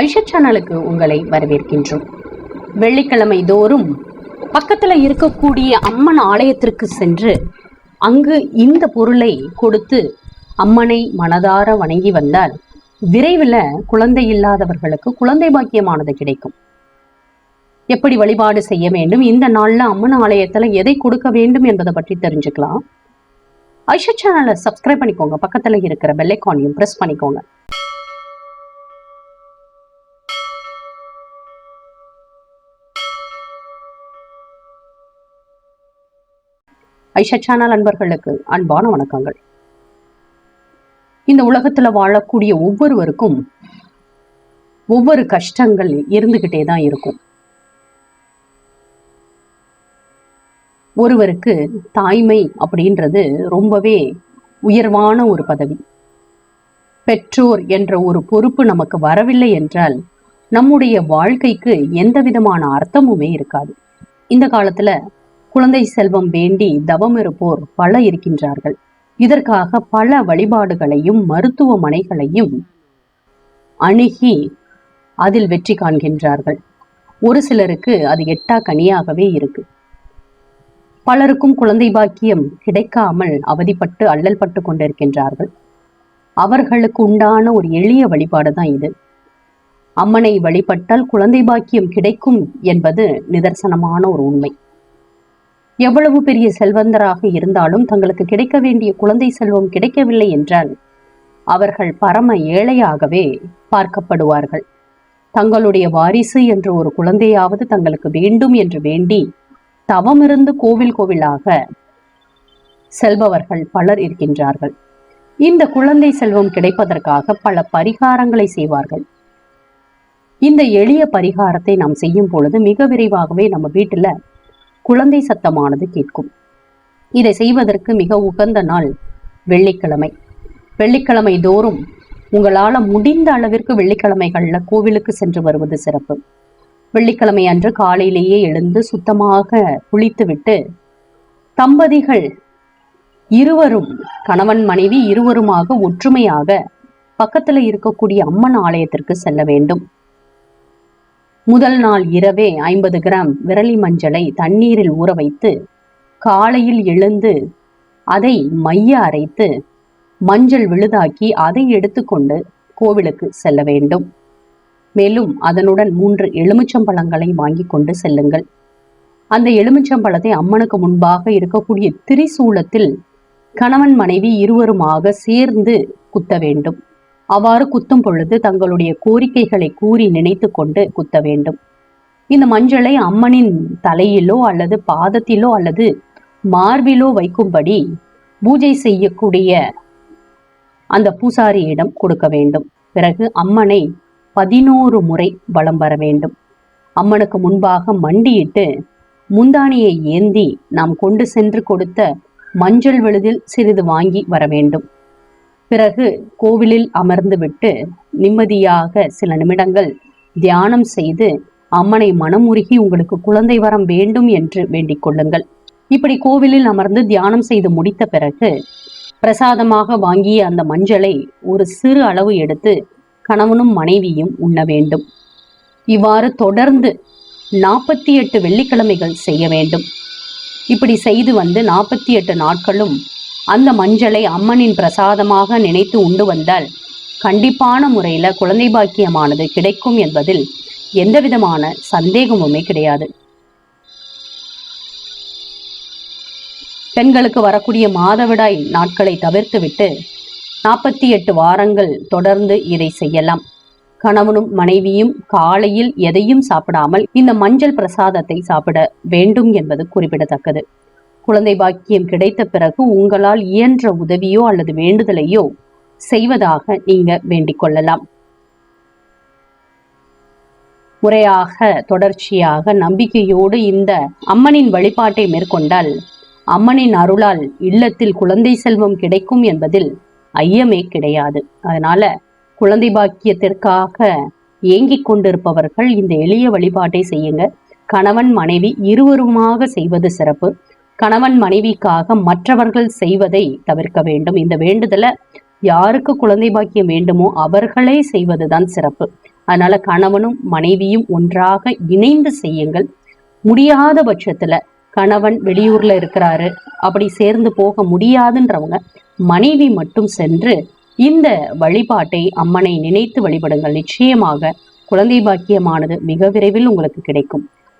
ஐஷா சேனலுக்கு உங்களை வரவேற்கின்றோம். வெள்ளிக்கிழமை தோறும் பக்கத்தில் இருக்கக்கூடிய அம்மன் ஆலயத்திற்கு சென்று அங்கு இந்த பொருளை கொடுத்து அம்மனை மனதார வணங்கி வந்தால் விரைவில் குழந்தை இல்லாதவர்களுக்கு குழந்தை பாக்கியமானது கிடைக்கும். எப்படி வழிபாடு செய்ய வேண்டும்? இந்த நாள்ல அம்மன் ஆலயத்துல எதை கொடுக்க வேண்டும் என்பதை பற்றி தெரிஞ்சுக்கலாம். ஐஷா சேனலை சப்ஸ்கிரைப் பண்ணிக்கோங்க. பக்கத்துல இருக்கிற பெல்லைக்கானையும் பிரஸ் பண்ணிக்கோங்க. ஐஷா சேனல் அன்பர்களுக்கு அன்பான வணக்கங்கள். இந்த உலகத்துல வாழக்கூடிய ஒவ்வொருவருக்கும் ஒவ்வொரு கஷ்டங்கள் இருந்துகிட்டே தான் இருக்கும். ஒருவருக்கு தாய்மை அப்படின்றது ரொம்பவே உயர்வான ஒரு பதவி. பெற்றோர் என்ற ஒரு பொறுப்பு நமக்கு வரவில்லை என்றால் நம்முடைய வாழ்க்கைக்கு எந்த விதமான அர்த்தமுமே இருக்காது. இந்த காலத்துல குழந்தை செல்வம் வேண்டி தவம் இருப்போர் பல இருக்கின்றார்கள். இதற்காக பல வழிபாடுகளையும் மருத்துவமனைகளையும் அணுகி அதில் வெற்றி காண்கின்றார்கள். ஒரு சிலருக்கு அது எட்டா கனியாகவே இருக்கு. பலருக்கும் குழந்தை பாக்கியம் கிடைக்காமல் அவதிப்பட்டு அல்லல் பட்டு கொண்டிருக்கின்றார்கள். அவர்களுக்கு உண்டான ஒரு எளிய வழிபாடு தான் இது. அம்மனை வழிபட்டால் குழந்தை பாக்கியம் கிடைக்கும் என்பது நிதர்சனமான ஒரு உண்மை. எவ்வளவு பெரிய செல்வந்தராக இருந்தாலும் தங்களுக்கு கிடைக்க வேண்டிய குழந்தை செல்வம் கிடைக்கவில்லை என்றால் அவர்கள் பரம ஏழையாகவே பார்க்கப்படுவார்கள். தங்களுடைய வாரிசு என்ற ஒரு குழந்தையாவது தங்களுக்கு வேண்டும் என்று வேண்டி தவமிருந்து கோவில் கோவிலாக செல்பவர்கள் பலர் இருக்கின்றார்கள். இந்த குழந்தை செல்வம் கிடைப்பதற்காக பல பரிகாரங்களை செய்வார்கள். இந்த எளிய பரிகாரத்தை நாம் செய்யும் பொழுது மிக விரைவாகவே நம்ம வீட்டுல குழந்தை சத்தமானது கேட்கும். இதை செய்வதற்கு மிக உகந்த நாள் வெள்ளிக்கிழமை. வெள்ளிக்கிழமை தோறும் உங்களால முடிந்த அளவிற்கு வெள்ளிக்கிழமைகள்ல கோவிலுக்கு சென்று வருவது சிறப்பு. வெள்ளிக்கிழமை அன்று காலையிலேயே எழுந்து சுத்தமாக குளித்துவிட்டு தம்பதிகள் இருவரும் கணவன் மனைவி இருவருமாக ஒற்றுமையாக பக்கத்துல இருக்கக்கூடிய அம்மன் ஆலயத்திற்கு செல்ல வேண்டும். முதல் நாள் இரவே ஐம்பது கிராம் விரலி மஞ்சளை தண்ணீரில் ஊற வைத்து காலையில் எழுந்து அதை மைய அரைத்து மஞ்சள் விழுதாக்கி அதை எடுத்துக்கொண்டு கோவிலுக்கு செல்ல வேண்டும். மேலும் அதனுடன் மூன்று எலுமிச்சம்பழங்களை வாங்கி கொண்டு செல்லுங்கள். அந்த எலுமிச்சம்பழத்தை அம்மனுக்கு முன்பாக இருக்கக்கூடிய திரிசூலத்தில் கணவன் மனைவி இருவருமாக சேர்ந்து குத்த வேண்டும். அவ்வாறு குத்தும் பொழுது தங்களுடைய கோரிக்கைகளை கூறி நினைத்து கொண்டு குத்த வேண்டும். இந்த மஞ்சளை அம்மனின் தலையிலோ அல்லது பாதத்திலோ அல்லது மார்பிலோ வைக்கும்படி பூஜை செய்யக்கூடிய அந்த பூசாரியிடம் கொடுக்க வேண்டும். பிறகு அம்மனை பதினோரு முறை வலம் வர வேண்டும். அம்மனுக்கு முன்பாக மண்டியிட்டு முந்தானியை ஏந்தி நாம் கொண்டு சென்று கொடுத்த மஞ்சள் விழுதில் சிறிது வாங்கி வர வேண்டும். பிறகு கோவிலில் அமர்ந்துவிட்டு நிம்மதியாக சில நிமிடங்கள் தியானம் செய்து அம்மனை மனமுருகி உங்களுக்கு குழந்தை வரம் வேண்டும் என்று வேண்டிக் கொள்ளுங்கள். இப்படி கோவிலில் அமர்ந்து தியானம் செய்து முடித்த பிறகு பிரசாதமாக வாங்கிய அந்த மஞ்சளை ஒரு சிறு அளவு எடுத்து கணவனும் மனைவியும் உண்ண வேண்டும். இவ்வாறு தொடர்ந்து நாற்பத்தி எட்டு வெள்ளிக்கிழமைகள் செய்ய வேண்டும். இப்படி செய்து வந்து நாற்பத்தி எட்டு நாட்களும் அந்த மஞ்சளை அம்மனின் பிரசாதமாக நினைத்து உண்டு வந்தால் கண்டிப்பான முறையில குழந்தை பாக்கியமானது கிடைக்கும் என்பதில் எந்த விதமான சந்தேகமுமே கிடையாது. பெண்களுக்கு வரக்கூடிய மாதவிடாய் நாட்களை தவிர்த்துவிட்டு நாற்பத்தி எட்டு வாரங்கள் தொடர்ந்து இதை செய்யலாம். கணவனும் மனைவியும் காலையில் எதையும் சாப்பிடாமல் இந்த மஞ்சள் பிரசாதத்தை சாப்பிட வேண்டும் என்பது குறிப்பிடத்தக்கது. குழந்தை பாக்கியம் கிடைத்த பிறகு உங்களால் இயன்ற உதவியோ அல்லது வேண்டுதலையோ செய்வதாக நீங்க வேண்டிக் கொள்ளலாம். முறையாக தொடர்ச்சியாக நம்பிக்கையோடு இந்த அம்மனின் வழிபாட்டை மேற்கொண்டால் அம்மனின் அருளால் இல்லத்தில் குழந்தை செல்வம் கிடைக்கும் என்பதில் ஐயமே கிடையாது. அதனால குழந்தை பாக்கியத்திற்காக ஏங்கிக் கொண்டிருப்பவர்கள் இந்த எளிய வழிபாட்டை செய்யுங்க. கணவன் மனைவி இருவருமாக செய்வது சிறப்பு. கணவன் மனைவிக்காக மற்றவர்கள் செய்வதை தவிர்க்க வேண்டும். இந்த வேண்டுதலை யாருக்கு குழந்தை பாக்கியம் வேண்டுமோ அவர்களே செய்வதுதான் சிறப்பு. அதனால கணவனும் மனைவியும் ஒன்றாக இணைந்து செய்யுங்கள். முடியாத பட்சத்துல கணவன் வெளியூர்ல இருக்கிறாரு அப்படி சேர்ந்து போக முடியாதுன்றவங்க மனைவி மட்டும் சென்று இந்த வழிபாட்டை அம்மனை நினைத்து வழிபடுங்கள். நிச்சயமாக குழந்தை பாக்கியமானது மிக விரைவில் உங்களுக்கு கிடைக்கும்.